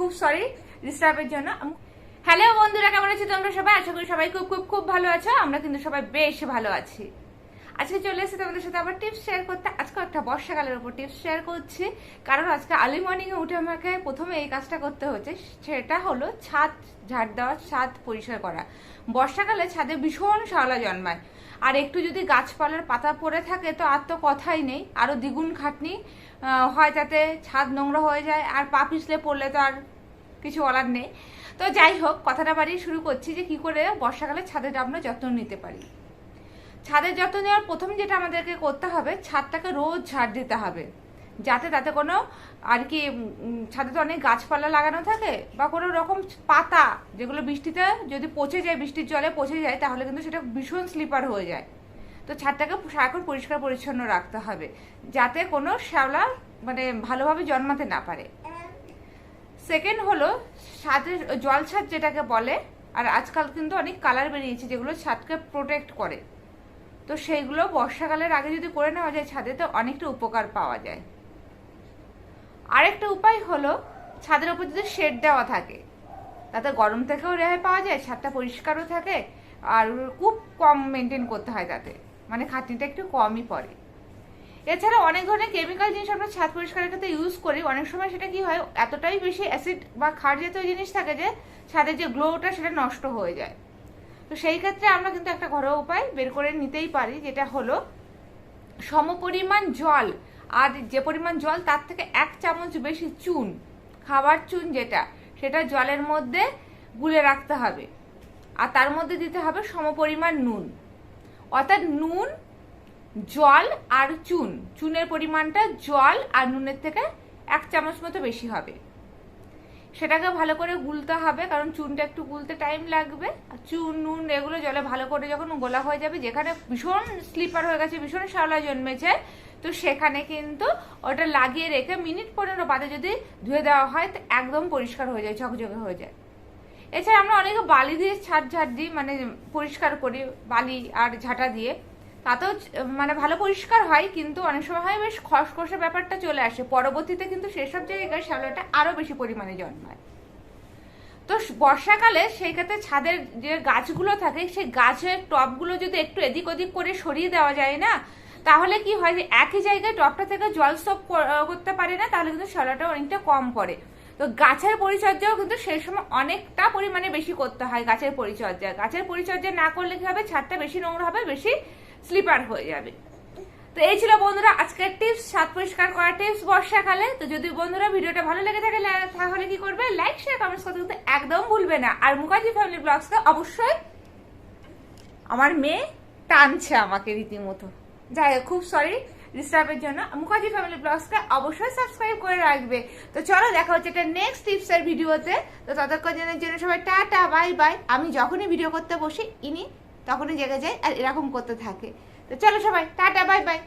খুব সরি ডিস্টার্বের জন্য। হ্যালো বন্ধুরা, কেমন আছো তোমরা সবাই? আশা করি সবাই খুব খুব খুব ভালো আছো। আমরা কিন্তু সবাই বেশ ভালো আছি। আজকে চলে এসেছি তোমাদের সাথে আবার টিপস শেয়ার করতে। আজকে একটা বর্ষাকালের উপর টিপস শেয়ার করছি। কারণ আজকে আর্লি মর্নিং এ উঠে আমাকে প্রথমে এই কাজটা করতে হচ্ছে। সেটা হলো ছাদ, ঝাড় দেওয়া, ছাদ পরিষ্কার করা। বর্ষাকালে ছাদে ভীষণ শ্যাওলা জন্মায়। আর একটু যদি গাছপালার পাতা পড়ে থাকে তো আর তো কথাই নেই। আরও দ্বিগুণ খাটনি হয় যাতে ছাদ নোংরা হয়ে যায়। আর পা পিছলে পড়লে তো আর কিছু বলার নেই। তো যাই হোক, কথাটা বাড়িয়ে শুরু করছি যে কি করে বর্ষাকালে ছাদের আমরা যত্ন নিতে পারি। ছাদের যত্ন নেওয়ার প্রথম যেটা আমাদেরকে করতে হবে, ছাদটাকে রোজ ঝাড় দিতে হবে। যাতে তাতে কোনো আর কি ছাদে তো অনেক গাছপালা লাগানো থাকে বা কোনো রকম পাতা যেগুলো বৃষ্টিতে যদি পচে যায়, বৃষ্টির জলে পচে যায়, তাহলে কিন্তু সেটা ভীষণ স্লিপার হয়ে যায়। তো ছাদটাকে সারাক্ষণ পরিষ্কার পরিচ্ছন্ন রাখতে হবে, যাতে কোনো শ্যাওলা মানে ভালোভাবে জন্মাতে না পারে। সেকেন্ড হলো ছাদের জল ছাদ যেটাকে বলে, আর আজকাল কিন্তু অনেক কালার বেরিয়েছে যেগুলো ছাদকে প্রোটেক্ট করে। তো সেইগুলো বর্ষাকালের আগে যদি করে নেওয়া যায় ছাদে, তো অনেকটা উপকার পাওয়া যায়। আরেকটা উপায় হলো, ছাদের উপর যদি শেড দেওয়া থাকে, তাতে গরম থেকেও রেহাই পাওয়া যায়, ছাদটা পরিষ্কারও থাকে, আর খুব কম মেনটেন করতে হয় তাতে মানে খাটনিটা একটু কমই পড়ে। এছাড়া অনেক ধরনের কেমিক্যাল জিনিস আমরা ছাদ পরিষ্কারের ক্ষেত্রে ইউজ করি, অনেক সময় সেটা কি হয়, এতটাই বেশি অ্যাসিড বা ক্ষার জাতীয় জিনিস থাকে যে, ছাদের যে গ্লোটা সেটা নষ্ট হয়ে যায়। তো সেই ক্ষেত্রে আমরা কিন্তু একটা ঘরোয়া উপায় বের করে নিতেই পারি, যেটা হলো সমপরিমাণ জল, আর যে পরিমাণ জল তার থেকে এক চামচ বেশি চুন, খাবার চুন যেটা, সেটা জলের মধ্যে গুলে রাখতে হবে। আর তার মধ্যে দিতে হবে সমপরিমাণ নুন। অর্থাৎ নুন, জল আর চুন, চুনের পরিমাণটা জল আর নুনের থেকে এক চামচ মতো বেশি হবে। সেটাকে ভালো করে গুলতে হবে, কারণ চুনটা একটু গুলতে টাইম লাগবে। চুন, নুন এগুলো জলে ভালো করে যখন গোলা হয়ে যাবে, যেখানে ভীষণ স্লিপার হয়ে গেছে, ভীষণ শ্যাওলা জন্মেছে, তো সেখানে কিন্তু ওটা লাগিয়ে রেখে মিনিট পনেরো বাদে যদি ধুয়ে দেওয়া হয়, তো একদম পরিষ্কার হয়ে যায়, ঝকঝকে হয়ে যায়। এছাড়া আমরা অনেকে বালি দিয়ে ছাদ ঝাড় দিই মানে পরিষ্কার করি, বালি আর ঝাঁটা দিয়ে। তাতেও মানে ভালো পরিষ্কার হয়, কিন্তু অনেক সময় হয় বেশ খসখসে ব্যাপারটা চলে আসে। পরবর্তীতে কিন্তু সেসব জায়গায় শ্যাওলাটা আরও বেশি পরিমাণে জন্মায়। তো বর্ষাকালে সেই ক্ষেত্রে ছাদের যে গাছগুলো থাকে, সেই গাছের টবগুলো যদি একটু এদিক ওদিক করে সরিয়ে দেওয়া যায় না, তাহলে কি হয় যে একই জায়গায় টবটা থেকে জল স্টপ করতে পারে না, তাহলে কিন্তু শ্যাওলাটা অনেকটা কম পড়ে। তো গাছের পরিচর্যাও কিন্তু সেই সময় অনেকটা পরিমাণে বেশি করতে হয় গাছের পরিচর্যা। গাছের পরিচর্যা না করলে কি হবে? ছাদটা বেশি নোংরা হবে, বেশি স্লিপার হয়ে যাবে। তো এই ছিল বন্ধুরা আজকের টিপস ছাদ পরিষ্কার করার টিপস বর্ষাকালে। তো যদি বন্ধুরা ভিডিওটা ভালো লেগে থাকে তাহলে কি করবে? লাইক শেয়ার কমেন্টস করতে কিন্তু একদম ভুলবে না। আর মুখার্জি ফ্যামিলি ব্লগসকে অবশ্যই আমার মেয়ে টানছে আমাকে রীতিমতো। যাই হোক, খুব সরি ডিস্টার্বের জন্য। মুখার্জি ফ্যামিলি ব্লগসকে অবশ্যই সাবস্ক্রাইব করে রাখবে। তো চলো দেখা হচ্ছে একটা নেক্সট টিপসের ভিডিওতে তো। ততক্ষণের জন্য সবাই টাটা বাই বাই আমি যখনই ভিডিও করতে বসি ইনি তখনই জেগে যায় আর এরকম করতে থাকে। তো চলো সবাই টাটা বাই বাই।